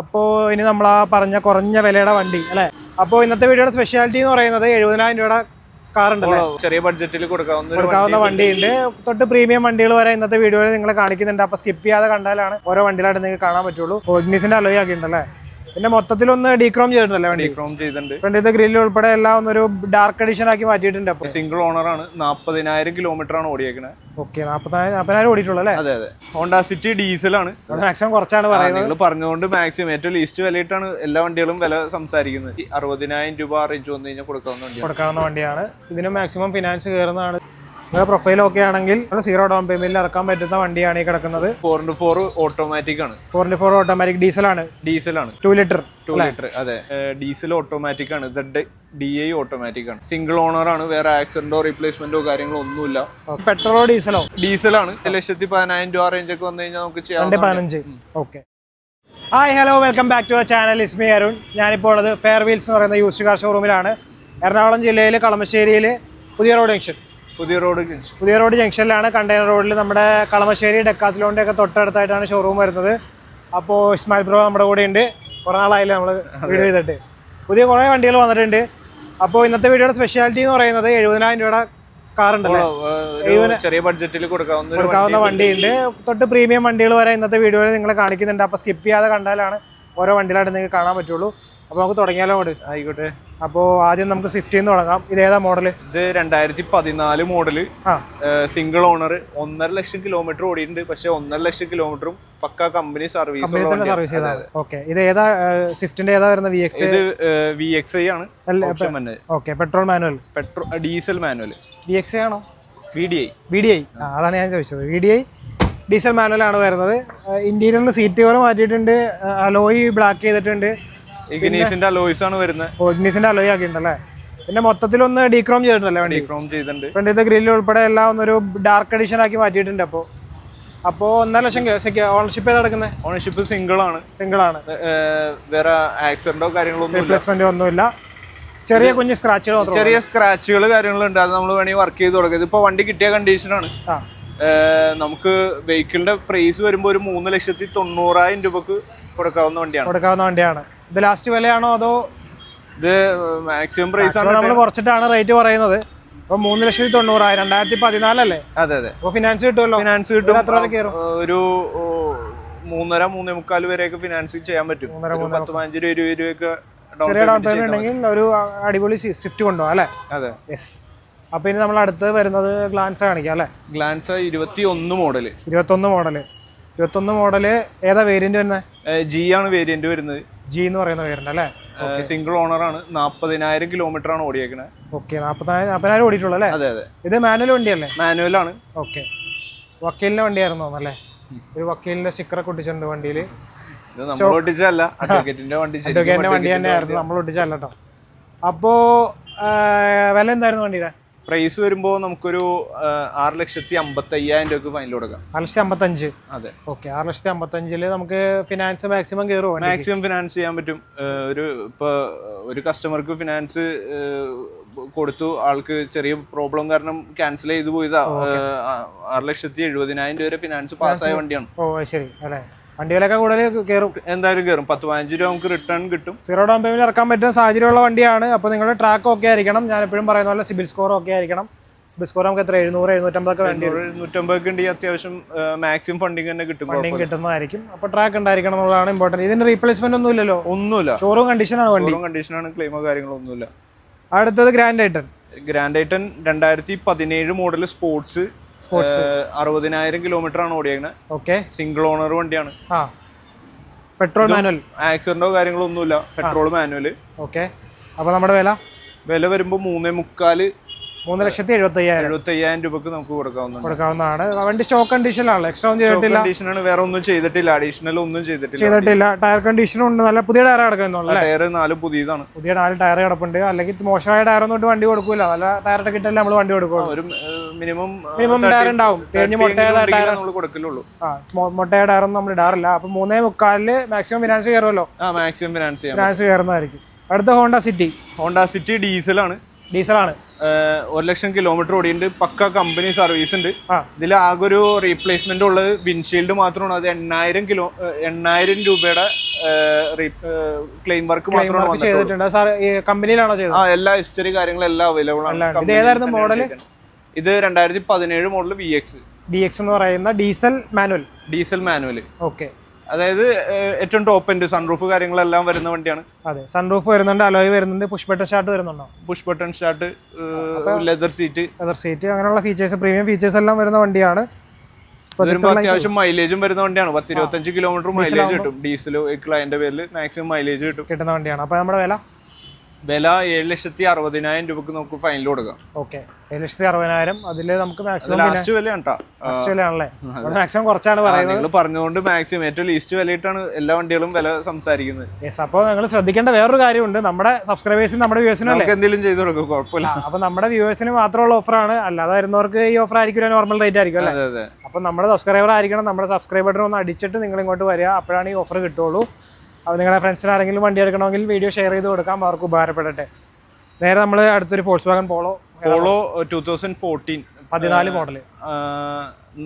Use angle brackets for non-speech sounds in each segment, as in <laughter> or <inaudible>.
അപ്പോൾ ഇനി നമ്മൾ ആ പറഞ്ഞ കുറഞ്ഞ വിലയുടെ വണ്ടി അല്ലേ? അപ്പോൾ ഇന്നത്തെ വീഡിയോയുടെ സ്പെഷ്യാലിറ്റി എന്ന് പറയുന്നത് എഴുപതിനായിരം രൂപയുടെ കാർ ഉണ്ടല്ലേ? ചെറിയ ബഡ്ജറ്റിൽ കൊടുക്കാവുന്ന വണ്ടി കൊടുക്കാവുന്ന വണ്ടിയുണ്ട് തൊട്ട് പ്രീമിയം വണ്ടികൾ വരെ ഇന്നത്തെ വീഡിയോയിൽ നിങ്ങൾ കാണിക്കുന്നുണ്ട്. അപ്പോൾ സ്കിപ്പ് ചെയ്യാതെ കണ്ടാലാണ് ഓരോ വണ്ടിയിലായിട്ട് നിങ്ങൾക്ക് കാണാൻ പറ്റുള്ളൂ. ഓഗ്നീസിന്റെ അലോയ് ആക്കിയിട്ടുണ്ടല്ലേ പിന്നെ മൊത്തത്തിലൊന്ന് ഡീക്രോം ചെയ്തിട്ടുണ്ടല്ലേ വണ്ടി. ക്രോം ചെയ്തിട്ടുണ്ട്. ഫ്രണ്ടിലത്തെ ഗ്രില്ല് ഉൾപ്പെടെ എല്ലാം ഒന്നൊരു ഡാർക്ക് എഡിഷൻ ആക്കി മാറ്റിയിട്ടുണ്ട് അപ്പോൾ സിംഗിൾ ഓണർ ആണ്. നാപ്പതിനായിരം കിലോമീറ്റർ ആണ് ഓടിയേക്കുന്നത് ഓക്കെ നാൽപ്പതിനായിരം നാൽപ്പതിനായിരം ഓടിയിട്ടുള്ളൂ അല്ലേ? അതെ അതെ. ഹോണ്ട സിറ്റി ഡീസൽ ഡീസലാണ് മാക്സിമം കുറച്ചാണ് പറയുന്നത്. നിങ്ങൾ പറഞ്ഞുകൊണ്ട് മാക്സിമം ഏറ്റവും ലീസ്റ്റ് വിലയിട്ടാണ് എല്ലാ വണ്ടികളും വില സംസാരിക്കുന്നത്. അറുപതിനായിരം രൂപ റേഞ്ച് വന്നു കഴിഞ്ഞാൽ കൊടുക്കാവുന്ന വണ്ടിയാണ്. കൊടുക്കാവുന്ന വണ്ടിയാണ്. ഇതിന് മാക്സിമം ഫിനാൻസ് കയറുന്നതാണ് നിങ്ങളുടെ പ്രൊഫൈൽ ഓക്കെ ആണെങ്കിൽ സീറോ ഡൗൺ പേയ്മെന്റിൽ ഇറക്കാൻ പറ്റുന്ന വണ്ടിയാണ് ഈ കിടക്കുന്നത്. ഫോർ ഇന്റു ഫോർ ഓട്ടോമാറ്റിക് ആണ്. ഫോർ ഇന്റു ഫോർ ഓട്ടോമാറ്റിക് ഡീസലാണ് ഡീസലാണ് ടു ലിറ്റർ ടു ലിറ്റർ അതെ. ഡീസൽ ഓട്ടോമാറ്റിക് ആണ്. സെഡ് ഡി ഐ ഓട്ടോമാറ്റിക് ആണ്. സിംഗിൾ ഓണർ ആണ്. വേറെ ആക്സിഡന്റോ റീപ്ലേസ്മെന്റോ കാര്യങ്ങളോ ഒന്നുമില്ല. പെട്രോളോ ഡീസലോ ഡീസലാണ് ലക്ഷത്തി പതിനായിരം രൂപ റേഞ്ച് ഒക്കെ വന്നു കഴിഞ്ഞാൽ നമുക്ക് ചെയ്യാം പതിനഞ്ച്. Okay hi hello welcome back to our channel is me Arun ഞാനിപ്പോൾ ഉള്ളത് ഫെയർ വീൽസ് എന്ന് പറയുന്ന യൂസ്ഡ് കാർ ഷോറൂമിലാണ് എറണാകുളം ജില്ലയിൽ കളമശ്ശേരിയിൽ പുതിയ റോഡ് ജംഗ്ഷൻ പുതിയ റോഡ് പുതിയ റോഡ് ജംഗ്ഷനിലാണ് കണ്ടെയ്നർ റോഡിൽ നമ്മുടെ കളമശ്ശേരി ഡെക്കാത്തിലോന്റെ ഒക്കെ തൊട്ടടുത്തായിട്ടാണ് ഷോറൂം വരുന്നത്. അപ്പോൾ ഇസ്മായിൽ ബ്രോ നമ്മുടെ കൂടെ ഉണ്ട്. കുറേ നാളായില്ലേ നമ്മൾ വീഡിയോ ചെയ്തിട്ട്. പുതിയ കുറേ വണ്ടികൾ വന്നിട്ടുണ്ട്. അപ്പോൾ ഇന്നത്തെ വീഡിയോയുടെ സ്പെഷ്യാലിറ്റി എന്ന് പറയുന്നത് എഴുപതിനായിരം രൂപയുടെ ചെറിയ ബഡ്ജറ്റിൽ കൊടുക്കാവുന്ന വണ്ടിയുണ്ട്. തൊട്ട് പ്രീമിയം വണ്ടികൾ വരെ ഇന്നത്തെ വീഡിയോയിൽ നിങ്ങൾ കാണിക്കുന്നുണ്ട്. അപ്പോൾ സ്കിപ്പ് ചെയ്യാതെ കണ്ടാലാണ് ഓരോ വണ്ടികളായിട്ട് നിങ്ങൾക്ക് കാണാൻ പറ്റുള്ളൂ. അപ്പോൾ നമുക്ക് തുടങ്ങിയാലോ അങ്ങോട്ട്. ആയിക്കോട്ടെ. അപ്പോൾ ആദ്യം നമുക്ക് സ്വിഫ്റ്റിൽ നിന്ന് തുടങ്ങാം. ഇത് ഏതാ മോഡൽ ഇത് രണ്ടായിരത്തി പതിനാല് മോഡൽ സിംഗിൾ ഓണർ ഒന്നര ലക്ഷം കിലോമീറ്റർ ഓടിയിട്ടുണ്ട്. പക്ഷെ ഒന്നര ലക്ഷം കിലോമീറ്ററും pucca company service service okay ഇത് ഏതാ സ്വിഫ്റ്റിന്റെ ഏതാ വരുന്ന വി എക്സ് ഇത് വി എക്സ് ഐ ആണ്. Okay petrol manual petrol diesel manual V X I ആണോ? V D I V D I അതാണ് ഞാൻ ചോദിച്ചത്. V D I diesel manual ആണ് വരുന്നത്. ഇന്റീരിയറിൽ സീറ്റ് കവർ മാറ്റിയിട്ടുണ്ട്. അലോയി ബ്ലാക്ക് ചെയ്തിട്ടുണ്ട്. ഇഗ്നീസിന്റെ അലോയ്സ് ആണ് വരുന്നത് ഇഗ്നീസിന്റെ അലോയ് ആക്കിയിട്ടുണ്ടല്ലേ? പിന്നെ മൊത്തത്തിൽ ഒന്ന് ഡീക്രോം ചെയ്തിട്ടുണ്ടല്ലേ വണ്ടി? ക്രോം ചെയ്തിട്ടുണ്ട്. ഫ്രണ്ടിലത്തെ ഗ്രില്ല് ഉൾപ്പെടെ എല്ലാം ഒന്നൊരു ഡാർക്ക് എഡിഷൻ ആക്കി മാറ്റിയിട്ടുണ്ട് അപ്പോൾ അപ്പോൾ ഒന്നര ലക്ഷം ഓണർഷിപ്പ് ഏതാ നടക്കുന്നത് ഓണർഷിപ്പ് സിംഗിൾ ആണ്. സിംഗിൾ ആണ്. വേറെ ആക്സിഡന്റോ കാര്യങ്ങളോ റീപ്ലേസ്മെന്റ് ഒന്നുമില്ല. ചെറിയ കുഞ്ഞ് സ്ക്രാച്ചുകൾ ചെറിയ സ്ക്രാച്ചുകൾ കാര്യങ്ങളുണ്ട്. അത് നമ്മൾ വേണമെങ്കിൽ വർക്ക് ചെയ്ത് തുടങ്ങിയത് ഇപ്പൊ വണ്ടി കിട്ടിയ കണ്ടീഷനാണ് നമുക്ക് വെഹിക്കിളിന്റെ പ്രൈസ് വരുമ്പോൾ ഒരു മൂന്ന് ലക്ഷത്തി തൊണ്ണൂറായിരം രൂപക്ക് കൊടുക്കാവുന്ന വണ്ടിയാണ്. കൊടുക്കാവുന്ന വണ്ടിയാണ്. ഇത് ലാസ്റ്റ് വിലയാണോ അതോ ഇത് മാക്സിമം പ്രൈസ് ആണ് നമ്മൾ കുറച്ചിട്ടാണ് റേറ്റ് പറയുന്നത്. അപ്പോൾ മൂന്ന് ലക്ഷത്തി തൊണ്ണൂറായിരം രണ്ടായിരത്തി പതിനാലല്ലേ അതെ അതെ. അപ്പോൾ ഫിനാൻസ് കിട്ടുമല്ലോ? ഫിനാൻസ് കിട്ടും. എത്ര കയറും? ഒരു മൂന്നര മൂന്നേ മുക്കാൽ വരെയൊക്കെ ഫിനാൻസ് ചെയ്യാൻ പറ്റും. മൂന്നര, പത്ത് പതിനഞ്ച് രൂപ ഇരുപത് രൂപയൊക്കെ ചെറിയ ഡൗൺ പേയ്മെന്റ് ഉണ്ടെങ്കിൽ ഒരു അടിപൊളി സ്വിഫ്റ്റ് കൊണ്ടുപോകാം അല്ലേ? അതെ. യെസ് അപ്പോൾ ഇനി നമ്മൾ അടുത്ത് വരുന്നത് ഗ്ലാൻസ് കാണിക്കാം അല്ലേ? ഗ്ലാൻസ് ഇരുപത്തി ഒന്ന് മോഡൽ ഇരുപത്തൊന്ന് മോഡൽ ഇരുപത്തൊന്ന് മോഡൽ ഏതാ വേരിയന്റ് വരുന്നത്? ജി ആണ് വേരിയന്റ് വരുന്നത്. ജി എന്ന് പറയുന്ന പേരുണ്ട് അല്ലേ? സിംഗിൾ ഓണർ ആണ്. നാപ്പതിനായിരം കിലോമീറ്റർ ആണ് ഓടിയേക്കുന്നത് ഓക്കെ നാൽപ്പതിനായിരം നാൽപ്പതിനായിരം ഓടിയിട്ടുള്ളൂ അല്ലേ? അതെ അതെ. ഇത് മാനുവൽ വണ്ടിയല്ലേ? മാനുവൽ ആണ്. ഓക്കെ വക്കീലിന്റെ വണ്ടിയായിരുന്നു അല്ലേ ഒരു വക്കീലിന്റെ സ്റ്റിക്കറൊക്കെ ഒട്ടിച്ചിട്ടുണ്ട് വണ്ടിയിൽ നമ്മൾ ഒട്ടിച്ചല്ല അഡ്വക്കേറ്റിന്റെ <laughs> വണ്ടി അഡ്വക്കേറ്റിന്റെ വണ്ടി തന്നെയായിരുന്നു. നമ്മൾ ഒട്ടിച്ചല്ല കേട്ടോ. അപ്പോ വില എന്തായിരുന്നു വണ്ടിയുടെ? പ്രൈസ് വരുമ്പോൾ നമുക്കൊരു ആറ് ലക്ഷത്തി അമ്പത്തി അയ്യായിരം രൂപക്ക് ഫൈനൽ കൊടുക്കാം. ആറ് ലക്ഷത്തി അമ്പത്തഞ്ച്? അതെ. ഓക്കെ ആറ് ലക്ഷത്തി അമ്പത്തഞ്ചിൽ നമുക്ക് ഫിനാൻസ് മാക്സിമം കയറുമോ മാക്സിമം ഫിനാൻസ് ചെയ്യാൻ പറ്റും. ഒരു ഇപ്പൊ ഒരു കസ്റ്റമർക്ക് ഫിനാൻസ് കൊടുത്തു. ആൾക്ക് ചെറിയ പ്രോബ്ലം കാരണം ക്യാൻസൽ ചെയ്തു പോയതാ. ആറ് ലക്ഷത്തി എഴുപതിനായിരം രൂപ ഫിനാൻസ് പാസ്സായ വണ്ടിയാണ്. ഓ ശരി. അല്ലേ? വണ്ടി വിലയൊക്കെ കൂടുതൽ കയറും എന്തായാലും കയറും പത്ത് പതിനഞ്ച് രൂപ നമുക്ക് റിട്ടേൺ കിട്ടും. സീറോ ഡൗൺ പേയ്മെന്റ് ഇറക്കാൻ പറ്റുന്ന സാഹചര്യമുള്ള വണ്ടിയാണ്. അപ്പോൾ നിങ്ങളുടെ ട്രാക്ക് ഒക്കെ ആയിരിക്കണം. ഞാൻ എപ്പോഴും പറയുന്ന പോലെ സിബിൽ സ്കോർ ഒക്കെ ആയിരിക്കണം. സിബിൽ സ്കോർ നമുക്ക് എത്ര? എഴുന്നൂറ് എഴുന്നൂറ്റമ്പതൊക്കെ വേണ്ടി എഴുന്നൂറ്റമ്പത് ഉണ്ടെങ്കിൽ അത്യാവശ്യം മാക്സിമം ഫണ്ടിങ് തന്നെ കിട്ടും. ഫണ്ടിങ് കിട്ടുന്നതായിരിക്കും. അപ്പോൾ ട്രാക്ക് ഉണ്ടായിരിക്കണം എന്നുള്ളതാണ് ഇമ്പോർട്ടന്റ് ഇതിന് റീപ്ലേസ്മെന്റ് ഒന്നും ഇല്ലല്ലോ? ഒന്നുമില്ല. ഷോറൂം കണ്ടീഷനാണ് വണ്ടി. കണ്ടീഷനാണ് ക്ലെയിമോ കാര്യങ്ങളോ ഒന്നുമില്ല. അടുത്തത് ഗ്രാൻഡ് ഐറ്റൻ ഗ്രാൻഡ് ഐറ്റൻ രണ്ടായിരത്തി പതിനേഴ് മോഡൽ സ്പോർട്സ് അറുപതിനായിരം കിലോമീറ്റർ ആണ് ഓടിയേക്കുന്നത് ഓക്കെ സിംഗിൾ ഓണർ വണ്ടിയാണ് പെട്രോൾ മാനുവൽ ആക്സിഡന്റോ കാര്യങ്ങളോ ഒന്നുമില്ല. പെട്രോൾ മാനുവൽ ഓക്കെ അപ്പൊ നമ്മുടെ വില? വില വരുമ്പോൾ മൂന്നേ മുക്കാൽ മൂന്ന് ലക്ഷത്തി എഴുപത്തി അയ്യായിരം എഴുപത്തി അയ്യായിരം രൂപക്ക് നമുക്ക് കൊടുക്കാവുന്നതാണ്. കൊടുക്കാവുന്നതാണ്. വണ്ടി സ്റ്റോക്ക് കണ്ടീഷനിലാണല്ലോ എക്സ്ട്രാ ഒന്നും ചെയ്തിട്ടില്ല. കണ്ടീഷനാണ് വേറെ ഒന്നും ചെയ്തിട്ടില്ല. അഡീഷണൽ ഒന്നും ചെയ്തിട്ടില്ല. ചെയ്തിട്ടില്ല. ടയർ കണ്ടീഷനും ഉണ്ട്. നല്ല പുതിയ ടയർ കിടക്കുന്നുള്ളൂ ടയർ നാല് പുതിയതാണ്. പുതിയ നാല് ടയർ കിടപ്പുണ്ട്. അല്ലെങ്കിൽ മോശമായ ടയർ ഒന്നും ഇട്ട് വണ്ടി കൊടുക്കൂല. നല്ല ടയറൊക്കെ കിട്ടല്ലേ നമ്മൾ വണ്ടി കൊടുക്കുള്ളൂ. ഒരു മിനിമം മിനിമം ടയർ ഉണ്ടാവും. തേഞ്ഞ് മുട്ടയ ടയർ നമ്മൾ കൊടുക്കലുള്ളൂ. ആ മുട്ടയ ഒന്നും നമ്മൾ ഇടാറില്ല. അപ്പൊ മൂന്നേ മുക്കാലിൽ മാക്സിമം ഫിനാൻസ് കയറുമല്ലോ? ആ മാക്സിമം ഫിനാൻസ് ചെയ്യാം. ഫിനാൻസ് കയറുന്നതായിരിക്കും. അടുത്ത ഹോണ്ട സിറ്റി ഹോണ്ട സിറ്റി ഡീസലാണ് ഡീസലാണ് ഒരു ലക്ഷം കിലോമീറ്റർ ഓടിയുണ്ട് പക്ക കമ്പനി സർവീസ് ഉണ്ട്. ഇതിൽ ആകെ ഒരു റീപ്ലേസ്മെന്റ് ഉള്ളത് വിൻഷീൽഡ് മാത്രമാണ്. അത് എണ്ണായിരം കിലോ എണ്ണായിരം രൂപയുടെ ക്ലെയിം വർക്ക് മാത്രമാണ് ചെയ്തിട്ടുണ്ട്. സാർ കമ്പനിയിലാണോ ചെയ്തത്? ആ എല്ലാ ഹിസ്റ്ററി കാര്യങ്ങളും എല്ലാം അവൈലബിൾ ആണ്. ഏതായിരുന്നു മോഡൽ ഇത് രണ്ടായിരത്തി പതിനേഴ് model V X D X എന്ന് പറയുന്ന diesel manual diesel manual okay അതായത് ഏറ്റവും ടോപ്പ് എൻഡ് സൺറൂഫ് കാര്യങ്ങളെല്ലാം വരുന്ന വണ്ടിയാണ്. അതെ സൺറൂഫ് വരുന്നുണ്ട് അലോയ് വരുന്നുണ്ട് പുഷ് ബട്ടൺ സ്റ്റാർട്ട് വരുന്നുണ്ടോ? Push button start leather seat leather seat അങ്ങനെയുള്ള ഫീച്ചേഴ്സ് പ്രീമിയം ഫീച്ചേഴ്സ് എല്ലാം വരുന്ന വണ്ടിയാണ്. അത്യാവശ്യം മൈലേജും വരുന്ന വണ്ടിയാണ്. പത്ത് ഇരുപത്തഞ്ച് കിലോമീറ്റർ മൈലേജ് കിട്ടും. ഡീസൽ വെഹിക്കിൾ അതിന്റെ പേരിൽ മാക്സിമം മൈലേജ് കിട്ടും. കിട്ടുന്ന വണ്ടിയാണ്. അപ്പൊ നമ്മുടെ വില? വില ഏഴ് ലക്ഷത്തി അറുപതിനായിരം രൂപക്ക് നമുക്ക് ഫൈനൽ കൊടുക്കാം. ഓക്കെ ഏഴ് ലക്ഷത്തി അറുപതിനായിരം അതിൽ നമുക്ക് മാക്സിമം ലാസ്റ്റ് വിലയാണ് ലാസ്റ്റ് വിലയാണല്ലേ? മാക്സിമം കുറച്ചാണ് പറയുന്നത്. നിങ്ങൾ പറഞ്ഞുകൊണ്ട് മാക്സിമം ഏറ്റവും ലീസ്റ്റ് വിലയിട്ടാണ് എല്ലാ വണ്ടികളും വില സംസാരിക്കുന്നത്. യെസ് അപ്പോൾ നിങ്ങൾ ശ്രദ്ധിക്കേണ്ട വേറൊരു കാര്യമുണ്ട്. നമ്മുടെ സബ്സ്ക്രൈബേഴ്സിന് നമ്മുടെ വ്യൂവേഴ്സിനും അല്ലേ? എന്തെങ്കിലും ചെയ്തു കൊടുക്കും കുഴപ്പമില്ല. അപ്പോൾ നമ്മുടെ വ്യൂവേഴ്സിന് മാത്രമുള്ള ഓഫറാണ് അല്ലാതെ വരുന്നവർക്ക് ഈ ഓഫർ ആയിരിക്കില്ല നോർമൽ റേറ്റ് ആയിരിക്കും അല്ലേ? അപ്പോൾ നമ്മുടെ സബ്സ്ക്രൈബർ ആയിരിക്കണം നമ്മുടെ സബ്സ്ക്രൈബറിനെ ഒന്ന് അടിച്ചിട്ട് നിങ്ങൾ ഇങ്ങോട്ട് വരിക. അപ്പോഴാണ് ഈ ഓഫർ കിട്ടുള്ളൂ അപ്പോൾ നിങ്ങളുടെ ഫ്രണ്ട്സിന് ആരെങ്കിലും വണ്ടി എടുക്കണമെങ്കിൽ വീഡിയോ ഷെയർ ചെയ്ത് കൊടുക്കാം. അവർക്ക് ഉപകാരപ്പെടട്ടെ. നേരെ നമ്മൾ അടുത്തൊരു ഫോഴ്സ് Wagen Polo Polo two thousand fourteen പതിനാല് മോഡൽ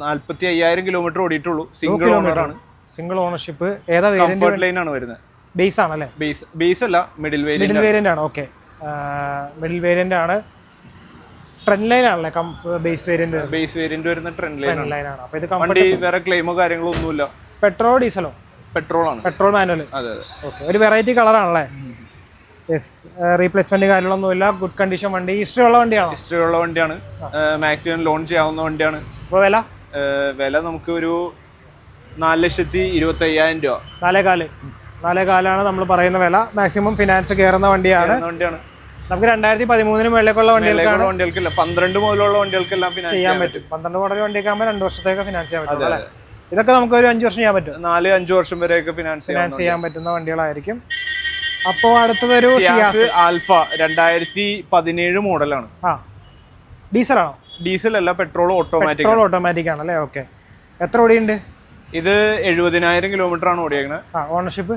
നാല്പത്തി അയ്യായിരം കിലോമീറ്റർ ഓടിയിട്ടുള്ളൂ. സിംഗിൾ ഓണറാണ് സിംഗിൾ ഓണർഷിപ്പ് ഏതാ വേരിയന്റ് കംഫർട്ട് ലൈൻ ആണ് വരുന്നത്. ബേസ് ആണല്ലേ? ബേസ് ബേസ് അല്ല മിഡിൽ മിഡിൽ വേരിയന്റ് വേരിയന്റ് ആണ് ഓക്കെ മിഡിൽ വേരിയന്റ് ആണ്. ട്രെൻഡ് ലൈൻ ആണല്ലേ ബേസ് വേരിയന്റ് ബേസ് വേരിയന്റ് വരുന്ന ട്രെൻഡ് ലൈൻ ആണ്. അപ്പോൾ ഇത് വണ്ടി വേറെ ക്ലെയിമോ കാര്യങ്ങളോ ഒന്നുമില്ല. പെട്രോളോ ഡീസലോ പെട്രോൾ ആണ് പെട്രോൾ മാനുവൽ. അതെ ഓക്കെ. ഒരു വെറൈറ്റി കളറാണല്ലേ യെസ് റീപ്ലേസ്മെന്റ് കാര്യങ്ങളൊന്നുമില്ല. ഗുഡ് കണ്ടീഷൻ വണ്ടി. ഹിസ്റ്ററി ഉള്ള വണ്ടിയാണോ. ഹിസ്റ്ററി ഉള്ള വണ്ടിയാണ് മാക്സിമം ലോൺ ചെയ്യാവുന്ന വണ്ടിയാണ്. അപ്പോൾ വില? വില നമുക്ക് ഒരു നാല് ലക്ഷത്തി ഇരുപത്തി അയ്യായിരം രൂപ. നാലേ കാൽ നാലേ കാലാണ് നമ്മൾ പറയുന്ന വില. മാക്സിമം ഫിനാൻസ് കയറുന്ന വണ്ടിയാണ്. വണ്ടിയാണ്. നമുക്ക് രണ്ടായിരത്തി പതിമൂന്നിന് മേളിലേക്കുള്ള വണ്ടികൾക്കാണ് വണ്ടികൾക്കില്ല. പന്ത്രണ്ട് മുതലുള്ള വണ്ടികൾക്കെല്ലാം ഫിനാൻസ് ചെയ്യാൻ പറ്റും. പന്ത്രണ്ട് മോഡൽ വണ്ടിയൊക്കെ ആകുമ്പോൾ രണ്ട് വർഷത്തേക്ക് ഫിനാൻസ് ചെയ്യാൻ പറ്റും അല്ലേ? ഇതൊക്കെ നമുക്ക് ഒരു അഞ്ച് വർഷം ചെയ്യാൻ പറ്റും. നാല് അഞ്ച് വർഷം വരെയൊക്കെ ഫിനാൻസ് ഫിനാൻസ് ചെയ്യാൻ പറ്റുന്ന വണ്ടികളായിരിക്കും. അപ്പോ അടുത്തതൊരു സിയാസ് ആൽഫ രണ്ടായിരത്തി പതിനേഴ് മോഡലാണ്. ആ. ആണോ ഡീസൽ അല്ല പെട്രോൾ ഓട്ടോമാറ്റിക് പെട്രോൾ ഓട്ടോമാറ്റിക് ആണല്ലേ ഓക്കെ എത്ര ഓടിയുണ്ട് ഇത് എഴുപതിനായിരം കിലോമീറ്റർ ആണ് ഓടിയേക്കുന്നത് ആ ഓണർഷിപ്പ്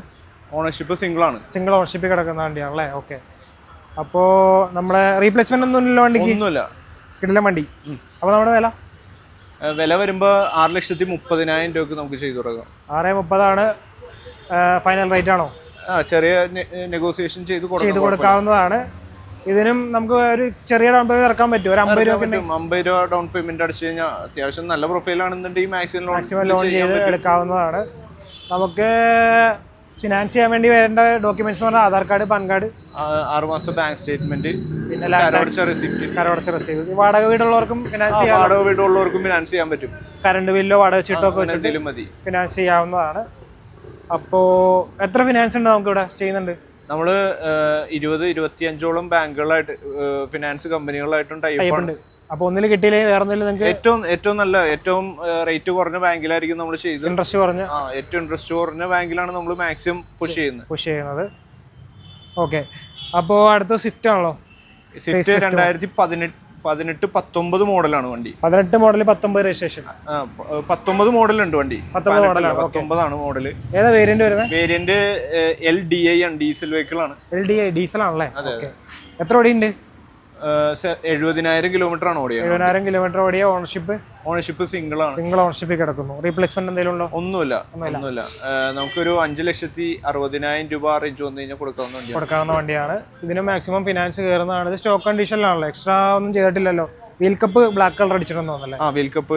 ഓണർഷിപ്പ് സിംഗിൾ ആണ്. സിംഗിൾ ഓണർഷിപ്പ് കിടക്കുന്ന വണ്ടിയാണ് അല്ലേ? ഓക്കെ അപ്പോ നമ്മുടെ റീപ്ലേസ്മെന്റ് ഒന്നും ഇല്ലല്ലോ വണ്ടിക്ക്? ഒന്നുമില്ല. കിടിലൻ വണ്ടി. അപ്പോൾ നമ്മുടെ വില? വില വരുമ്പോൾ ആറ് ലക്ഷത്തി മുപ്പതിനായിരം രൂപക്ക് നമുക്ക് ചെയ്തു തുടങ്ങാം. ആറ് മുപ്പതാണ് ഫൈനൽ റേറ്റ് ആണോ? ആ ചെറിയ നെഗോസിയേഷൻ ചെയ്ത് ചെയ്ത് കൊടുക്കാവുന്നതാണ്. ഇതിനും നമുക്ക് ഒരു ചെറിയ ഡൗൺ പേയ്മെന്റ് ഇറക്കാൻ പറ്റും ഒരു അമ്പത് രൂപ അമ്പത് രൂപ ഡൗൺ പേയ്മെന്റ് അടിച്ചു കഴിഞ്ഞാൽ അത്യാവശ്യം നല്ല പ്രൊഫൈൽ ആണെന്നുണ്ടെങ്കിൽ മാക്സിമം മാക്സിമം ലോൺ ചെയ്ത് എടുക്കാവുന്നതാണ്. നമുക്ക് ഫിനാൻസ് ചെയ്യാൻ വേണ്ടി വരേണ്ട ഡോക്യുമെന്റ്സ് എന്ന് പറഞ്ഞാൽ ആധാർ കാർഡ് പാൻ കാർഡ് ആറ് മാസത്തെ ബാങ്ക് സ്റ്റേറ്റ്മെന്റ് പിന്നെ കരമടച്ച റെസിപ്റ്റ് റെസിപ്റ്റ് വാടക വീടുള്ളവർക്കും ഫിനാൻസ് ചെയ്യാം വാടക വീടുള്ളവർക്കും ഫിനാൻസ് ചെയ്യാൻ പറ്റും. കറണ്ട് ബില്ലോ വാടക ചീട്ടോ ഒക്കെ വെച്ചിട്ട് മതി. ഫിനാൻസ് ചെയ്യാവുന്നതാണ്. അപ്പോ എത്ര ഫിനാൻസ് ഉണ്ട് നമുക്ക് ഇവിടെ ചെയ്യുന്നുണ്ട് നമ്മൾ ഇരുപത് ഇരുപത്തിയഞ്ചോളം ബാങ്കുകളായിട്ട് ഫിനാൻസ് കമ്പനികളായിട്ടും ടൈപ്പ് ഉണ്ട്. അപ്പോൾ ഒന്നിൽ കിട്ടിയില്ലേ? വേറെ ഒന്നിൽ നിങ്ങൾക്ക് ഏറ്റവും ഏറ്റവും നല്ല ഏറ്റവും റേറ്റ് കുറഞ്ഞ ബാങ്കിലായിരിക്കും നമ്മൾ ചെയ്തത്. ഇൻട്രസ്റ്റ് കുറഞ്ഞ? ഏറ്റവും ഇൻട്രസ്റ്റ് കുറഞ്ഞ ബാങ്കിലാണ് നമ്മൾ മാക്സിമം പുഷ് ചെയ്യുന്നത്. പുഷ് ചെയ്യുന്നത്. ഓക്കെ അപ്പോ അടുത്ത സ്വിഫ്റ്റ് ആണല്ലോ. സ്വിഫ്റ്റ് രണ്ടായിരത്തി പതിനെട്ട് പതിനെട്ട് പത്തൊമ്പത് മോഡലാണ് വണ്ടി. പതിനെട്ട് മോഡൽ പത്തൊമ്പത് രജിസ്ട്രേഷൻ പത്തൊമ്പത് മോഡൽ ഉണ്ട് വണ്ടി. പത്തൊമ്പത് പതിനെട്ടല്ല, പത്തൊമ്പതാണ് മോഡൽ ഏതാ വേരിയന്റ് വരുന്നത് വേരിയന്റ് എൽ ഡി ഐ ആണ് ഡീസൽ വെഹിക്കിൾ ആണ്. എൽ ഡി ഐ ഡീസൽ ആണല്ലേ? എത്ര ഓടിയുണ്ട്? എഴുപതിനായിരം കിലോമീറ്റർ ആണ് ഓടിയത്. എഴുപതിനായിരം കിലോമീറ്റർ ഓടിയ ഓണർഷിപ്പ് ഓണർഷിപ്പ് സിംഗിൾ ആണ്. സിംഗിൾ ഓണർഷിപ്പ് കിടക്കുന്നു. റീപ്ലേസ്മെന്റ് എന്തെങ്കിലും ഉണ്ടോ ഒന്നുമില്ല. ഒന്നുമില്ല. നമുക്കൊരു അഞ്ച് ലക്ഷത്തി അറുപതിനായിരം രൂപ റേഞ്ച് വന്നു കഴിഞ്ഞാൽ കൊടുക്കാവുന്ന വണ്ടി കൊടുക്കാവുന്ന വണ്ടിയാണ്. ഇതിന് മാക്സിമം ഫിനാൻസ് കയറുന്നതാണ്. ഇത് സ്റ്റോക്ക് കണ്ടീഷനിലാണല്ലോ എക്സ്ട്രാ ഒന്നും ചെയ്തിട്ടില്ലല്ലോ. വീൽ കപ്പ് ബ്ലാക്ക് കളർ അടിച്ചിട്ടുണ്ടോ തോന്നല്ലേ ആ വീൽ കപ്പ്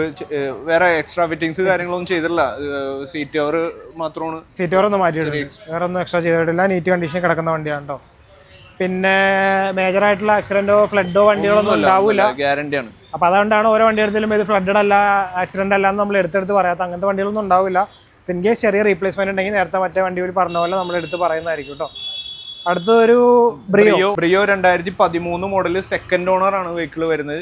വേറെ എക്സ്ട്രാ ഫിറ്റിംഗ്സ് കാര്യങ്ങളൊന്നും ചെയ്തിട്ടില്ല. സീറ്റ് കവർ മാത്രമാണ്. സീറ്റ് കവർ ഒന്നും മാറ്റിയിട്ടില്ല. വേറെ ഒന്നും എക്സ്ട്രാ ചെയ്തിട്ടില്ല. നീറ്റ് കണ്ടീഷൻ കിടക്കുന്ന വണ്ടിയാണ് കേട്ടോ പിന്നെ മേജർ ആയിട്ടുള്ള ആക്സിഡന്റോ ഫ്ലഡോ വണ്ടികളൊന്നും ഉണ്ടാവില്ല ഗ്യാരണ്ടി ആണ്. അപ്പോൾ അതുകൊണ്ടാണ് ഓരോ വണ്ടി എടുത്താലും ഇത് ഫ്ലഡഡ് അല്ല ആക്സിഡന്റ് അല്ല എന്ന് നമ്മൾ എടുത്തെടുത്ത് പറയാത്ത അങ്ങനത്തെ വണ്ടികളൊന്നും ഉണ്ടാവില്ല ഇൻ കേസ് ചെറിയ റീപ്ലേസ്മെന്റ് ഉണ്ടെങ്കിൽ നേരത്തെ മറ്റേ വണ്ടി കൂടി പറഞ്ഞ പോലെ നമ്മൾ എടുത്ത് പറയുന്നതായിരിക്കും കേട്ടോ അടുത്തൊരു ബ്രിയോ ബ്രിയോ രണ്ടായിരത്തി പതിമൂന്ന് മോഡൽ സെക്കൻഡ് ഓണർ ആണ് വെഹിക്കിൾ വരുന്നത്.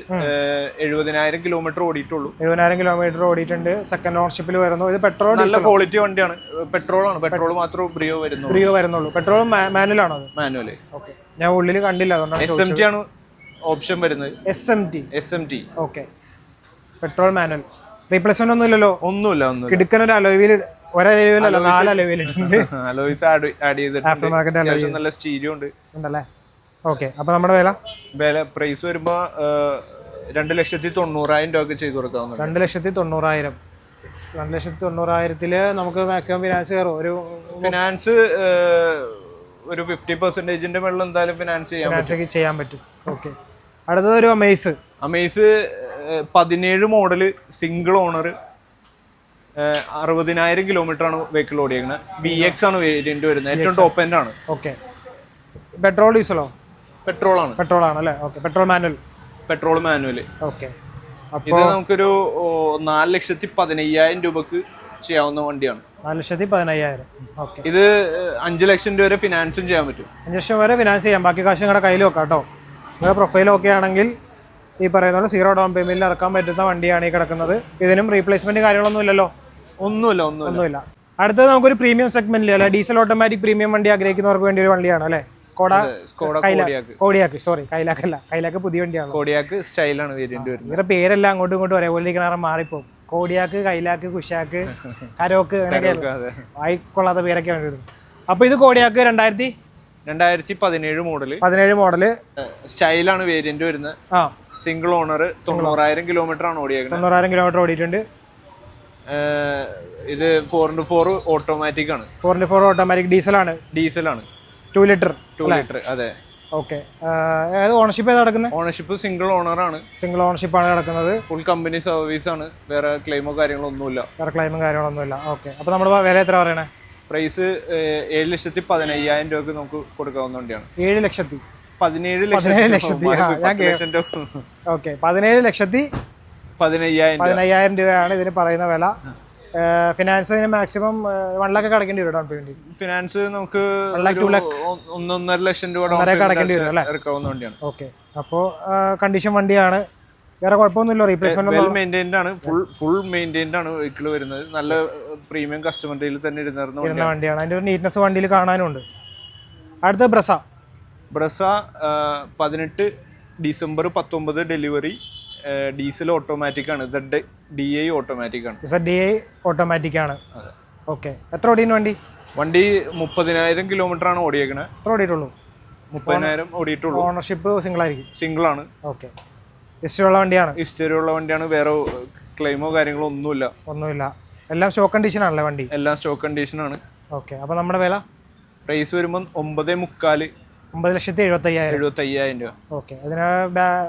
എഴുപതിനായിരം കിലോമീറ്റർ ഓടിയിട്ടുള്ളൂ. എഴുപതിനായിരം കിലോമീറ്റർ ഓടിയിട്ടുണ്ട്. സെക്കൻഡ് ഓണർഷിപ്പിൽ വരുന്നു. ഇത് പെട്രോൾ നല്ല ക്വാളിറ്റി വണ്ടിയാണ്. പെട്രോൾ ആണ്. പെട്രോൾ മാത്രമേ ബ്രിയോ വരുന്നു ബ്രിയോ വരുന്നുള്ളൂ. പെട്രോൾ മാനുവൽ ആണോ അത്? മാനുവൽ ഓക്കെ ഞാൻ ഉള്ളിൽ കണ്ടില്ല അതുകൊണ്ടാണ് ആണ് ഓപ്ഷൻ വരുന്നത്. S M T S M T okay petrol manual replacement ഒന്നും ഇല്ലല്ലോ? ഒന്നുമില്ല ഒന്നുമില്ല. കിടക്കൻ ഒരു അലോവിൽ ഒരലോയിലല്ല നാല് അലോയിലുണ്ട് അലോയിസ് ആഡ് ആഡ് ചെയ്തിട്ടുണ്ട്. നല്ല സ്റ്റീരിയോ ഉണ്ട്. ഉണ്ടല്ലേ? ഓക്കെ അപ്പോൾ നമ്മുടെ വില? വില പ്രൈസ് വരുമ്പോ രണ്ട് ലക്ഷത്തി തൊണ്ണൂറായിരം രൂപ ചെയ്ത് കൊടുക്കാം രണ്ട് ലക്ഷത്തി തൊണ്ണൂറായിരം. രണ്ട് ലക്ഷത്തി തൊണ്ണൂറായിരത്തിൽ നമുക്ക് മാക്സിമം ഫിനാൻസ് കയറും ഒരു ഫിനാൻസ് ഒരു ഫിഫ്റ്റി പെർസെന്റേജിന്റെ മുകളിൽ എന്തായാലും ഫിനാൻസ് ചെയ്യാൻ പറ്റും. ചെയ്യാൻ പറ്റും. ഓക്കെ അടുത്തത് ഒരു അമേസ് അമേസ് പതിനേഴ് മോഡൽ സിംഗിൾ ഓണർ അറുപതിനായിരം കിലോമീറ്റർ ആണ് വെഹിക്കിൾ ഓടിയേക്കുന്നത് ബി എക്സ് ആണ് വേരിയന്റ് വരുന്നത്. ഏറ്റവും ടോപ്പ് എൻഡ് ആണ്. ഓക്കെ പെട്രോൾ ഡീസലോ പെട്രോൾ ആണ്. പെട്രോൾ ആണ് അല്ലേ? Okay petrol manual petrol manual okay അപ്പോൾ ഇത് നമുക്കൊരു നാല് ലക്ഷത്തി പതിനയ്യായിരം രൂപക്ക് ചെയ്യാവുന്ന വണ്ടിയാണ്. നാല് ലക്ഷത്തി പതിനയ്യായിരം. ഓക്കെ. ഇത് അഞ്ചു ലക്ഷം രൂപ വരെ ഫിനാൻസും ചെയ്യാൻ പറ്റും. അഞ്ച് ലക്ഷം വരെ ഫിനാൻസ് ചെയ്യാം. ബാക്കി കാശ് നിങ്ങളുടെ കയ്യിൽ വെക്കാം കേട്ടോ. നിങ്ങളുടെ പ്രൊഫൈൽ ഓക്കെ ആണെങ്കിൽ ഈ പറയുന്ന പോലെ സീറോ ഡൗൺ പേയ്മെന്റിൽ ഇറക്കാൻ പറ്റുന്ന വണ്ടിയാണ് ഈ കിടക്കുന്നത്. ഇതിനും റീപ്ലേസ്മെന്റ് കാര്യങ്ങളൊന്നും ഇല്ലല്ലോ? ഒന്നുമില്ല ഒന്നുമില്ല. ഒന്നുമില്ല. അടുത്തത് നമുക്കൊരു പ്രീമിയം സെഗ്മെന്റിൽ അല്ലെ? ഡീസൽ ഓട്ടോമാറ്റിക് പ്രീമിയം വണ്ടി ആഗ്രഹിക്കുന്നവർക്ക് വേണ്ടി ഒരു വണ്ടിയാണ് അല്ലെ? സ്കോഡ കോടിയാക്ക് സോറി കൈലാക്കല്ല കൈലാക്ക് പുതിയ വണ്ടിയാണ്. കോടിയാക്ക് സ്റ്റൈലാണ് വേരിയന്റ് വരുന്നത്. ഇവരുടെ പേരെല്ലാം അങ്ങോട്ടും ഇങ്ങോട്ടും ഒരേപോലെ ഇരിക്കണ മാറിപ്പോകും. കോഡിയാക്ക് കൈലാക്ക് കുശാക്ക് <laughs> കരോക്ക് അങ്ങനെയൊക്കെ അതെ. വായിക്കൊള്ളാത്ത പേരൊക്കെ വേണ്ടി അപ്പൊ ഇത് കോടിയാക്ക് രണ്ടായിരത്തി? രണ്ടായിരത്തി പതിനേഴ് മോഡൽ പതിനേഴ് മോഡൽ സ്റ്റൈലാണ് വേരിയന്റ് വരുന്നത്. ആ. സിംഗിൾ ഓണർ തൊണ്ണൂറായിരം കിലോമീറ്റർ ആണ് ഓടിയേക്കുന്നത് തൊണ്ണൂറായിരം കിലോമീറ്റർ ഓടിയിട്ടുണ്ട്. ഇത് ഫോർ ഇന്റു ഫോർ ഓട്ടോമാറ്റിക് ആണ്. ഫോർ ഇന്റു ഫോർ ഓട്ടോമാറ്റിക് ഡീസലാണ് ഡീസലാണ് ടു ലിറ്റർ ടു ലിറ്റർ അതെ. ഓക്കെ. ഏത് ഓണർഷിപ്പ് ഏതാ നടക്കുന്നത് ഓണർഷിപ്പ് സിംഗിൾ ഓണർ ആണ്. സിംഗിൾ ഓണർഷിപ്പ് ആണ് നടക്കുന്നത്. ഫുൾ കമ്പനി സർവീസ് ആണ്. വേറെ ക്ലെയിമോ കാര്യങ്ങളോ ഒന്നുമില്ല. വേറെ ക്ലൈമും കാര്യങ്ങളൊന്നുമില്ല ഓക്കെ. അപ്പോൾ നമ്മുടെ വില എത്ര പറയണേ? പ്രൈസ് ഏഴ് ലക്ഷത്തി പതിനയ്യായിരം രൂപക്ക് നമുക്ക് കൊടുക്കാവുന്ന വണ്ടിയാണ്. ഏഴ് ലക്ഷത്തി? പതിനേഴ് ലക്ഷത്തി ഓക്കെ. പതിനേഴ് ലക്ഷത്തി പതിനയ്യായിരം പതിനയ്യായിരം രൂപയാണ് ഇതിന് പറയുന്ന വില. ഫിനാൻസിന് മാക്സിമം വൺ ലാക്ക് അടക്കേണ്ടി വരും ഡൗൺ പേയ്മെന്റ് ഫിനാൻസ് നമുക്ക് ഒന്നൊന്നര ലക്ഷം രൂപ അടക്കേണ്ടി വരും, അല്ലേ? വണ്ടിയാണ്. ഓക്കെ അപ്പോൾ കണ്ടീഷൻ വണ്ടിയാണ്. വേറെ കുഴപ്പമൊന്നുമില്ല റീപ്ലേസ്മെന്റ് വെൽ മെയിന്റൈൻഡ് ആണ്. ഫുൾ ഫുൾ മെയിന്റൈൻഡ് ആണ് വെഹിക്കിൾ വരുന്നത്. നല്ല പ്രീമിയം കസ്റ്റമറിൽ തന്നെ ഇരുന്നിരുന്ന വരുന്ന വണ്ടിയാണ്. അതിന്റെ ഒരു നീറ്റ്നസ് വണ്ടിയിൽ കാണാനുണ്ട് അടുത്ത ബ്രസ. ബ്രസ പതിനെട്ട് ഡിസംബർ പത്തൊമ്പത് ഡെലിവറി ഡീസൽ ഓട്ടോമാറ്റിക് ആണ്. സെഡ് ഡി ഐ ഓട്ടോമാറ്റിക് ആണ്. ഇസഡ് ഡി ഐ ഓട്ടോമാറ്റിക് ആണ്. ഓക്കെ. എത്ര ഓടിയുന്ന വണ്ടി? വണ്ടി മുപ്പതിനായിരം കിലോമീറ്റർ ആണ് ഓടിയേക്കുന്നത് എത്ര ഓടിയിട്ടുള്ളൂ? മുപ്പതിനായിരം ഓടിയിട്ടുള്ളൂ. ഓണർഷിപ്പ് സിംഗിൾ ആയിരിക്കും സിംഗിൾ ആണ് ഓക്കെ. ഹിസ്റ്ററിയുള്ള വണ്ടിയാണ്? ഹിസ്റ്ററിയുള്ള വണ്ടിയാണ്. വേറെ ക്ലെയിമോ കാര്യങ്ങളോ ഒന്നുമില്ല. ഒന്നുമില്ല. എല്ലാം സ്റ്റോക്ക് കണ്ടീഷൻ ആണല്ലേ വണ്ടി? എല്ലാം സ്റ്റോക്ക് കണ്ടീഷൻ ആണ്. ഓക്കെ. അപ്പോൾ നമ്മുടെ വില? പ്രൈസ് വരുമ്പോൾ ഒമ്പതേ മുക്കാൽ. ഒമ്പത് ലക്ഷത്തി എഴുപത്തി അയ്യായിരം എഴുപത്തി അയ്യായിരം രൂപ. ഓക്കെ. അതിന്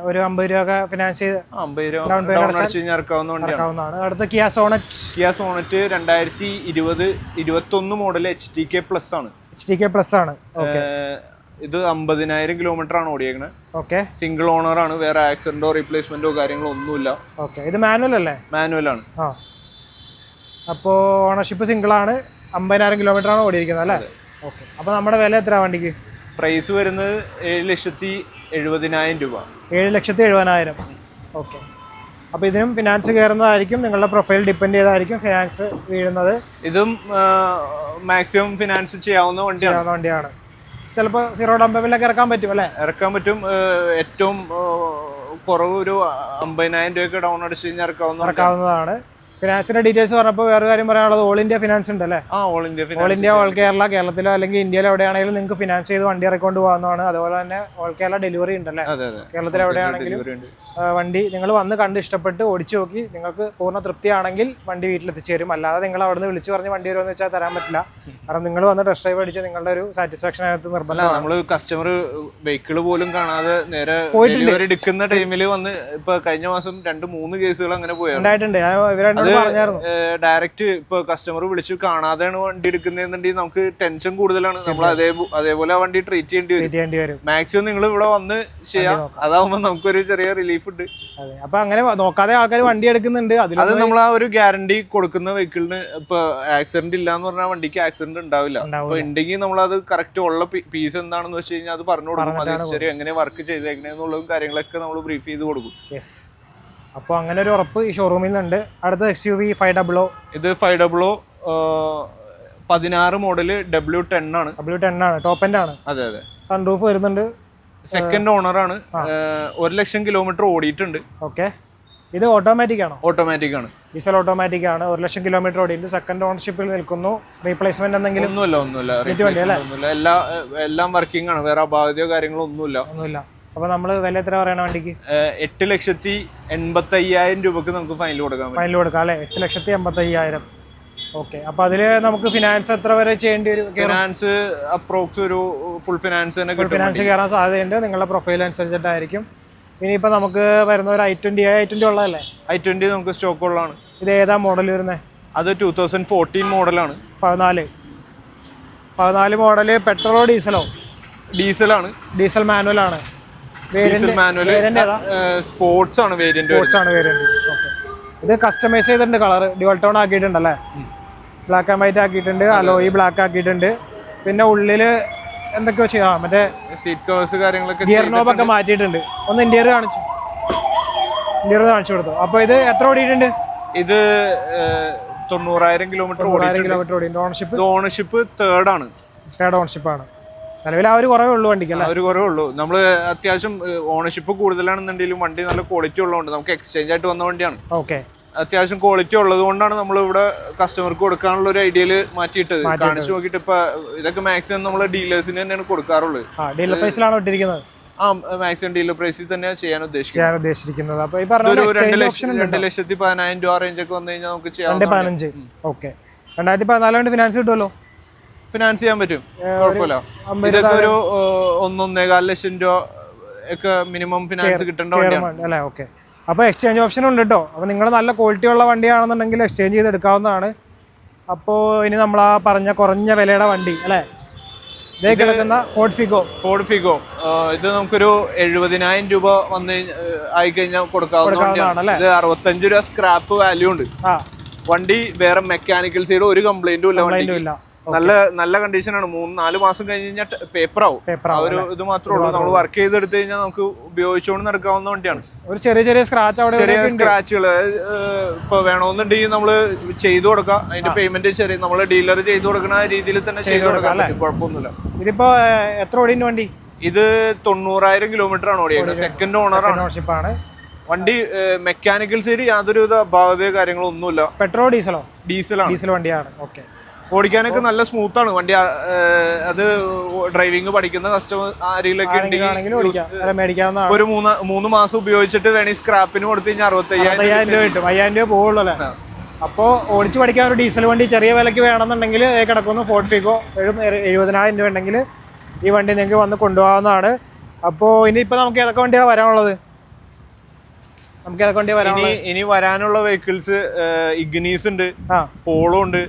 ഒരു അമ്പത് രൂപ ഒക്കെ ഫിനാൻസ് ചെയ്ത് അമ്പത് രൂപ ഡൗൺ അടച്ചാൽ അടിച്ച് കഴിഞ്ഞാൽ ഇറക്കാവുന്ന വണ്ടിയാണ്. ഇറക്കാവുന്നതാണ് അടുത്ത കിയ സോണറ്റ് കിയ സോണറ്റ് രണ്ടായിരത്തി ഇരുപത് ഇരുപത്തൊന്ന് model H T K plus ആണ്. എച്ച് ടി കെ പ്ലസ് ആണ്. ഓക്കെ. ഇത് അമ്പതിനായിരം കിലോമീറ്റർ ആണ് ഓടിയേക്കണത് ഓക്കെ. സിംഗിൾ ഓണർ ആണ്. വേറെ ആക്സിഡന്റോ റീപ്ലേസ്മെന്റോ കാര്യങ്ങളോ ഒന്നുമില്ല. ഓക്കെ. ഇത് മാനുവൽ അല്ലേ? മാനുവൽ ആണ്. അപ്പോ അപ്പോൾ ഓണർഷിപ്പ് സിംഗിൾ ആണ്. അമ്പതിനായിരം കിലോമീറ്റർ ആണ് ഓടിയിരിക്കുന്നത് അല്ലേ? ഓക്കെ. അപ്പോൾ നമ്മുടെ വില എത്ര വണ്ടിക്ക്? പ്രൈസ് വരുന്നത് ഏഴ് ലക്ഷത്തി എഴുപതിനായിരം രൂപ. ഏഴ് ലക്ഷത്തി എഴുപതിനായിരം. ഓക്കെ. അപ്പോൾ ഇതിനും ഫിനാൻസ് കയറുന്നതായിരിക്കും നിങ്ങളുടെ പ്രൊഫൈൽ ഡിപ്പെൻഡ് ചെയ്തായിരിക്കും ഫിനാൻസ് വീഴുന്നത്. ഇതും മാക്സിമം ഫിനാൻസ് ചെയ്യാവുന്ന വണ്ടിയാണ്. ചെയ്യാവുന്ന വണ്ടിയാണ്. ചിലപ്പോൾ സീറോ ഡൗൺ പേയ്മെന്റിലൊക്കെ ഇറക്കാൻ പറ്റും അല്ലേ? ഇറക്കാൻ പറ്റും ഏറ്റവും കുറവ് ഒരു അമ്പതിനായിരം രൂപയൊക്കെ ഡൗൺ അടിച്ച് കഴിഞ്ഞാൽ ഇറക്കാവുന്ന ഇറക്കാവുന്നതാണ്. ഫിനാൻസിന്റെ ഡീറ്റെയിൽസ് പറഞ്ഞപ്പോൾ വേറെ കാര്യം പറയാനുള്ളത് ഓൾ ഇന്ത്യ ഫിനാൻസ് ഉണ്ട് അല്ലേ all India all India all Kerala കേരളത്തിലോ അല്ലെങ്കിൽ ഇന്ത്യയിലോ എവിടെയാണെങ്കിലും നിങ്ങൾക്ക് ഫിനാൻസ് ചെയ്ത് വണ്ടി ഇറക്കൊണ്ട് പോകാവുന്നതാണ്. അതുപോലെ തന്നെ ഓൾ കേരള ഡെലിവറി ഉണ്ടല്ലേ? കേരളത്തിൽ എവിടെയാണെങ്കിലും വണ്ടി നിങ്ങൾ വന്ന് കണ്ട് ഇഷ്ടപ്പെട്ട് ഓടിച്ചു നോക്കി. നിങ്ങൾക്ക് പൂർണ തൃപ്തിയാണെങ്കിൽ വണ്ടി വീട്ടിലെത്തിച്ചു തരും അല്ലാതെ നിങ്ങൾ അവിടുന്ന് വിളിച്ചു പറഞ്ഞ് വണ്ടി വരുമെന്ന് വെച്ചാൽ തരാൻ പറ്റില്ല. കാരണം നിങ്ങൾ വന്ന് ടെസ്റ്റ് ഡ്രൈവ് അടിച്ച് നിങ്ങളുടെ ഒരു സാറ്റിസ്ഫാക്ഷൻ അതിനകത്ത് നിർബന്ധമാണ്. നമ്മൾ കസ്റ്റമർ വെഹിക്കിൾ പോലും കാണാതെ നേരെ ഡെലിവറി എടുക്കുന്ന ടൈമിൽ വന്ന് ഇപ്പൊ കഴിഞ്ഞ മാസം രണ്ട് മൂന്ന് കേസുകൾ അങ്ങനെ പോയാണ് ഉണ്ടായിട്ടുണ്ട്. ഞാൻ ഇവരോട് പറഞ്ഞായിരുന്നു. ഡയറക്റ്റ് ഇപ്പൊ കസ്റ്റമർ വിളിച്ച് കാണാതെയാണ് വണ്ടി എടുക്കുന്നതെന്നുണ്ടെങ്കിൽ നമുക്ക് ടെൻഷൻ കൂടുതലാണ്. നമ്മൾ അതേ അതേപോലെ ആ വണ്ടി ട്രീറ്റ് ചെയ്യേണ്ടി വരും. മാക്സിമം നിങ്ങൾ ഇവിടെ വന്ന് ചെയ്യാം. അതാവുമ്പോ നമുക്കൊരു ചെറിയ റിലീഫ് ഉണ്ട് അതെ അപ്പൊ അങ്ങനെ നോക്കാതെ ആൾക്കാർ വണ്ടി എടുക്കുന്നുണ്ട് അത് നമ്മൾ ആ ഒരു ഗ്യാരണ്ടി കൊടുക്കുന്ന വെഹിക്കിളിന് ഇപ്പൊ ആക്സിഡന്റ് ഇല്ല എന്ന് പറഞ്ഞാൽ വണ്ടിക്ക് ആക്സിഡന്റ് ഉണ്ടാവില്ല. അപ്പൊ ഉണ്ടെങ്കിൽ നമ്മൾ അത് കറക്റ്റ് ഉള്ള പീസ് എന്താണെന്ന് വെച്ച് കഴിഞ്ഞാൽ അത് പറഞ്ഞു കൊടുക്കും. അത് എങ്ങനെ വർക്ക് ചെയ്തേക്കണെന്നുള്ളതും കാര്യങ്ങളൊക്കെ നമ്മൾ ബ്രീഫ് ചെയ്ത് കൊടുക്കും. അപ്പോൾ അങ്ങനെ ഒരു ഉറപ്പ് ഈ ഷോറൂമിൽ നിന്നുണ്ട് അടുത്ത X U V five double O ഇത് ഫൈവ് ഡബിളോ പതിനാറ് മോഡൽ ഡബ്ല്യു ടെൻ ആണ്. ഡബ്ല്യു ടെൻ ആണ് ടോപ്പ് എൻഡ് ആണ്. അതെ അതെ. സൺറൂഫ് വരുന്നുണ്ട്. സെക്കൻഡ് ഓണർ ആണ്. ഒരു ലക്ഷം കിലോമീറ്റർ ഓടിയിട്ടുണ്ട്. ഓക്കെ. ഇത് ഓട്ടോമാറ്റിക് ആണോ? ഓട്ടോമാറ്റിക് ആണ്. ഡീസൽ ഓട്ടോമാറ്റിക് ആണ്. ഒരു ലക്ഷം കിലോമീറ്റർ ഓടിയിട്ട് സെക്കൻഡ് ഓണർഷിപ്പിൽ നിൽക്കുന്നു. റീപ്ലേസ്മെന്റ് എന്തെങ്കിലും? ഒന്നുമില്ല ഒന്നുമില്ല. ഒന്നുമില്ല. എല്ലാ എല്ലാം വർക്കിംഗ് ആണ്. വേറെ അബാധ്യതയോ കാര്യങ്ങളോ ഒന്നുമില്ല. ഒന്നുമില്ല. അപ്പൊ നമ്മൾ വില എത്ര പറയണ വണ്ടിക്ക്? എട്ട് ലക്ഷത്തി എൺപത്തി അയ്യായിരം രൂപക്ക് നമുക്ക് ഫൈനൽ കൊടുക്കാം ഫൈനൽ കൊടുക്കാം അല്ലെ? എട്ട് ലക്ഷത്തി എൺപത്തി അയ്യായിരം ഓക്കെ അപ്പൊ അതിൽ നമുക്ക് ഫിനാൻസ് എത്ര വരെ ചെയ്യേണ്ടി വരും? ഫിനാൻസ് അപ്രോക്സ് ഒരു ഫുൾ ഫിനാൻസ് തന്നെ ഫിനാൻസ് കയറാൻ സാധ്യതയുണ്ട്. നിങ്ങളുടെ പ്രൊഫൈൽ അനുസരിച്ചിട്ടായിരിക്കും. ഇനിയിപ്പോൾ നമുക്ക് വരുന്ന ഒരു ഐ ട്വന്റി ഐ ട്വന്റി ഉള്ളതല്ലേ? ഐ ട്വന്റി നമുക്ക് സ്റ്റോക്ക് ഉള്ളതാണ്. ഇത് ഏതാ മോഡൽ വരുന്നത് അത് ടൂ തൗസൻഡ് ഫോർട്ടീൻ മോഡലാണ് പതിനാല്. പതിനാല് മോഡൽ പെട്രോളോ ഡീസലോ ഡീസലാണ് ഡീസൽ മാനുവൽ ആണ്. വേരിയന്റ് മാനുവൽ സ്പോർട്സ് ആണ് വേരിയന്റ് സ്പോർട്സ് ആണ് വേരിയന്റ് ഓക്കെ ഇത് കസ്റ്റമൈസ് ചെയ്തിട്ടുണ്ട് കളർ ഡ്യുവൽ ടോൺ ആക്കിയിട്ടുണ്ടല്ലേ? ബ്ലാക്ക് ആൻഡ് വൈറ്റ് ആക്കിയിട്ടുണ്ട്. അലോയി ബ്ലാക്ക് ആക്കിയിട്ടുണ്ട്. പിന്നെ ഉള്ളിൽ എന്തൊക്കെയോ ചെയ്യാം. മറ്റേ സീറ്റ് കവേഴ്സ് കാര്യങ്ങളൊക്കെ ഗിയർ നോബ് ഒക്കെ മാറ്റിയിട്ടുണ്ട്. ഒന്ന് ഇന്റീരിയർ കാണിച്ചു. ഇന്റീരിയർ കാണിച്ചു കൊടുത്തു. അപ്പോൾ ഇത് എത്ര ഓടിയിട്ടുണ്ട്? ഇത് തൊണ്ണൂറായിരം കിലോമീറ്റർ കിലോമീറ്റർ ഓടിയിട്ടുണ്ട്. ഓണർഷിപ്പ് ഓണർഷിപ്പ് തേർഡ് ആണ്. തേർഡ് ഓണർഷിപ്പ് ആണ്. നിലവിൽ ആ ഒരു കുറവേ ഉള്ളൂ വണ്ടിക്ക് അല്ലേ? ഒരു കുറവേ ഉള്ളൂ. നമ്മൾ അത്യാവശ്യം ഓണർഷിപ്പ് കൂടുതലാണെന്നുണ്ടെങ്കിലും വണ്ടി നല്ല ക്വാളിറ്റി ഉള്ളതുകൊണ്ട് നമുക്ക് എക്സ്ചേഞ്ച് ആയിട്ട് വന്ന വണ്ടിയാണ്. ഓക്കെ. അത്യാവശ്യം ക്വാളിറ്റി ഉള്ളത് കൊണ്ടാണ് നമ്മൾ ഇവിടെ കസ്റ്റമർക്ക് കൊടുക്കാനുള്ള ഒരു ഐഡിയയിൽ മാറ്റിയിട്ടത്. കാണിച്ചു നോക്കിയിട്ട് ഇപ്പൊ ഇതൊക്കെ മാക്സിമം നമ്മൾ ഡീലേഴ്സിന് തന്നെയാണ് കൊടുക്കാറുള്ളത്. ആ ഡീലർ പ്രൈസിലാണ് ഇട്ടിരിക്കുന്നത്? ആ മാക്സിമം ഡീലർ പ്രൈസിൽ തന്നെ ചെയ്യാൻ ഉദ്ദേശിക്കുന്നത്. ചെയ്യാൻ ഉദ്ദേശിച്ചിരിക്കുന്നത് അപ്പോൾ ഈ പറഞ്ഞ രണ്ട് ലക്ഷം രണ്ട് ലക്ഷത്തി പതിനായിരം രൂപ റേഞ്ച് ഒക്കെ വന്നു കഴിഞ്ഞാൽ നമുക്ക് ചെയ്യാം പതിനഞ്ച്. ഓക്കെ. രണ്ടായിരത്തി പതിനാല് ഫിനാൻസ് കിട്ടുമല്ലോ ഫിനാൻസ് ചെയ്യാൻ പറ്റും. കുഴപ്പമില്ല. ഇതൊക്കെ ഒരു ഒന്നൊന്നേകാൽ ലക്ഷം രൂപ ഒക്കെ മിനിമം ഫിനാൻസ് കിട്ടേണ്ട അല്ലേ? ഓക്കെ. അപ്പോൾ എക്സ്ചേഞ്ച് ഓപ്ഷൻ ഉണ്ട് കേട്ടോ അപ്പോൾ നിങ്ങൾ നല്ല ക്വാളിറ്റി ഉള്ള വണ്ടിയാണെന്നുണ്ടെങ്കിൽ എക്സ്ചേഞ്ച് ചെയ്ത് എടുക്കാവുന്നതാണ് അപ്പോൾ ഇനി നമ്മൾ ആ പറഞ്ഞ കുറഞ്ഞ വിലയുടെ വണ്ടി അല്ലേ? ഫോർട്ട് ഫിഗോ ഫോർഡ് ഫിഗോ ഇത് നമുക്കൊരു എഴുപതിനായിരം രൂപ വന്ന് ആയി കഴിഞ്ഞാൽ കൊടുക്കാവുന്ന കൊടുക്കാവുന്നതാണ് ഇത് അറുപത്തഞ്ച് രൂപ സ്ക്രാപ്പ് വാല്യൂ ഉണ്ട്. വണ്ടി വേറെ മെക്കാനിക്കൽ സൈഡ് ഒരു കംപ്ലൈന്റും ഇല്ല. നല്ല നല്ല കണ്ടീഷനാണ് മൂന്ന് നാല് മാസം കഴിഞ്ഞ് കഴിഞ്ഞാൽ പേപ്പർ ആവും. പേപ്പർ ആ ഒരു ഇത് മാത്രമേ ഉള്ളൂ. നമ്മൾ വർക്ക് ചെയ്തെടുത്ത് കഴിഞ്ഞാൽ നമുക്ക് ഉപയോഗിച്ചുകൊണ്ട് നടക്കാവുന്ന വണ്ടിയാണ്. ഒരു ചെറിയ ചെറിയ സ്ക്രാച്ച് അവിടെ ചെറിയ സ്ക്രാച്ചുകൾ ഇപ്പൊ വേണമെന്നുണ്ടെങ്കിൽ നമ്മൾ ചെയ്തു കൊടുക്കാം. അതിന്റെ പേയ്മെന്റ് ചെറിയ നമ്മൾ ഡീലർ ചെയ്തു കൊടുക്കുന്ന രീതിയിൽ തന്നെ ചെയ്തു കൊടുക്കാം. കുഴപ്പമൊന്നുമില്ല. ഇതിപ്പോ എത്ര ഓടിന്റെ വണ്ടി? ഇത് തൊണ്ണൂറായിരം കിലോമീറ്റർ ആണ് ഓടിയത് സെക്കൻഡ് ഓണർ ഓണർഷിപ്പ് ആണ്. വണ്ടി മെക്കാനിക്കൽ സൈഡ് യാതൊരുവിധ അപാകതയോ കാര്യങ്ങളോ ഒന്നുമില്ല പെട്രോൾ ഡീസലോ ഡീസലാണ് ഡീസൽ വണ്ടിയാണ്. ഓക്കെ ഓടിക്കാനൊക്കെ നല്ല സ്മൂത്ത് ആണ്. വണ്ടി അത് ഡ്രൈവിംഗ് പഠിക്കുന്ന കസ്റ്റമർ ആരെങ്കിലും ഉണ്ടെങ്കിൽ ഒരു മൂന്ന് മൂന്ന് മാസം ഉപയോഗിച്ചിട്ട് വേണമെങ്കിൽ സ്ക്രാപ്പിന് കൊടുത്തു കഴിഞ്ഞാൽ അറുപത്തയ്യായിരം രൂപ കിട്ടും. അയ്യായിരം രൂപ പോകുള്ളൂ അല്ലേ? അപ്പോൾ ഓടിച്ച് പഠിക്കാൻ ഒരു ഡീസൽ വണ്ടി ചെറിയ വിലയ്ക്ക് വേണമെന്നുണ്ടെങ്കിൽ കിടക്കുന്നു ഫോർട്ടിക്കോ എഴുപതിനായിരം രൂപ ഉണ്ടെങ്കിൽ ഈ വണ്ടി നിങ്ങൾക്ക് വന്ന് കൊണ്ടുപോകാവുന്നതാണ്. അപ്പോൾ ഇനിയിപ്പോൾ നമുക്ക് ഏതൊക്കെ വണ്ടിയാണ് വരാനുള്ളത്? നമുക്ക് ഏതൊക്കെ വണ്ടിയാണ് ഇനി ഇനി വരാനുള്ള വെഹിക്കിൾസ് ഇഗ്നീസ് ഉണ്ട് പോളോ ഉണ്ട്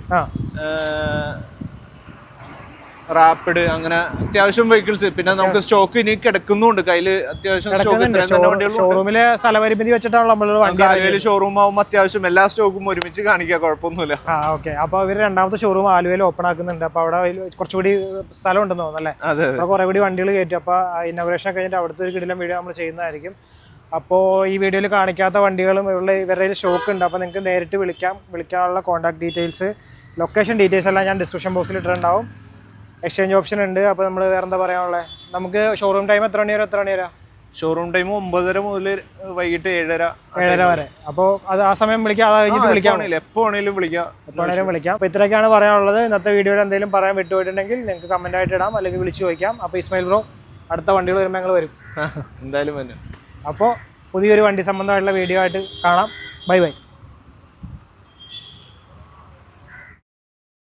റാപ്പിഡ് അങ്ങനെ അത്യാവശ്യം വെഹിക്കിൾസ് പിന്നെ നമുക്ക് സ്റ്റോക്ക് ഇനി കിടക്കുന്നുണ്ട്. കയ്യിൽ അത്യാവശ്യം സ്റ്റോക്ക് ഷോറൂമിലെ സ്ഥലപരിമിതി വെച്ചിട്ടാണ് നമ്മൾ ആലുവയിൽ ഷോറൂം ആവുമ്പോൾ അത്യാവശ്യം എല്ലാ സ്റ്റോക്കും ഒരുമിച്ച് കാണിക്കുക കുഴപ്പമൊന്നുമില്ല. ആ ഓക്കെ അപ്പോൾ ഇവർ രണ്ടാമത്തെ ഷോറൂം ആലുവയിൽ ഓപ്പൺ ആക്കുന്നുണ്ട്. അപ്പോൾ അവിടെ കുറച്ചുകൂടി സ്ഥലം ഉണ്ടെന്ന് തോന്നുന്നു അല്ലേ? അതെ അവിടെ കുറേ കൂടി വണ്ടികൾ കയറ്റും. അപ്പോൾ ഇന്നോഗ്രേഷൻ കഴിഞ്ഞിട്ട് അവിടുത്തെ ഒരു കിടിലം വീഡിയോ നമ്മൾ ചെയ്യുന്നതായിരിക്കും. അപ്പോൾ ഈ വീഡിയോയിൽ കാണിക്കാത്ത വണ്ടികളും ഇവരുടെ ഇവരുടെ സ്റ്റോക്ക് ഉണ്ട്. അപ്പോൾ നിങ്ങൾക്ക് നേരിട്ട് വിളിക്കാം. വിളിക്കാനുള്ള കോൺടാക്ട് ഡീറ്റെയിൽസ് ലൊക്കേഷൻ ഡീറ്റെയിൽസ് എല്ലാം ഞാൻ ഡിസ്ക്രിപ്ഷൻ ബോക്സിൽ ഇട്ടിട്ടുണ്ടാവും. എക്സ്ചേഞ്ച് ഓപ്ഷൻ ഉണ്ട്. അപ്പോൾ നമ്മൾ വേറെ എന്താ പറയാനുള്ളത് നമുക്ക് ഷോറൂം ടൈം എത്ര മണി വരെ എത്ര മണി വരെ ഷോറൂം ടൈം ഒമ്പതര മുതൽ വൈകിട്ട് ഏഴര. ഏഴര വരെ. അപ്പോൾ അത് ആ സമയം വിളിക്കാം അത് കഴിഞ്ഞിട്ട് വിളിക്കാം എപ്പോൾ വേണേലും വിളിക്കാം. എപ്പോൾ വേണേലും വിളിക്കാം. അപ്പോൾ ഇത്രയൊക്കെയാണ് പറയാനുള്ളത്. ഇന്നത്തെ വീഡിയോയിൽ എന്തെങ്കിലും പറയാൻ വിട്ടുപോയിട്ടുണ്ടെങ്കിൽ നിങ്ങൾക്ക് കമന്റ് ആയിട്ട് ഇടാം അല്ലെങ്കിൽ വിളിച്ചു ചോദിക്കാം. അപ്പോൾ ഇസ്മായിൽ ബ്രോ അടുത്ത വണ്ടികൾ വരുമ്പോൾ ഞങ്ങൾ വരും. <laughs> എന്തായാലും വരും. അപ്പോൾ പുതിയൊരു വണ്ടി സംബന്ധമായിട്ടുള്ള വീഡിയോ ആയിട്ട് കാണാം. Bye bye.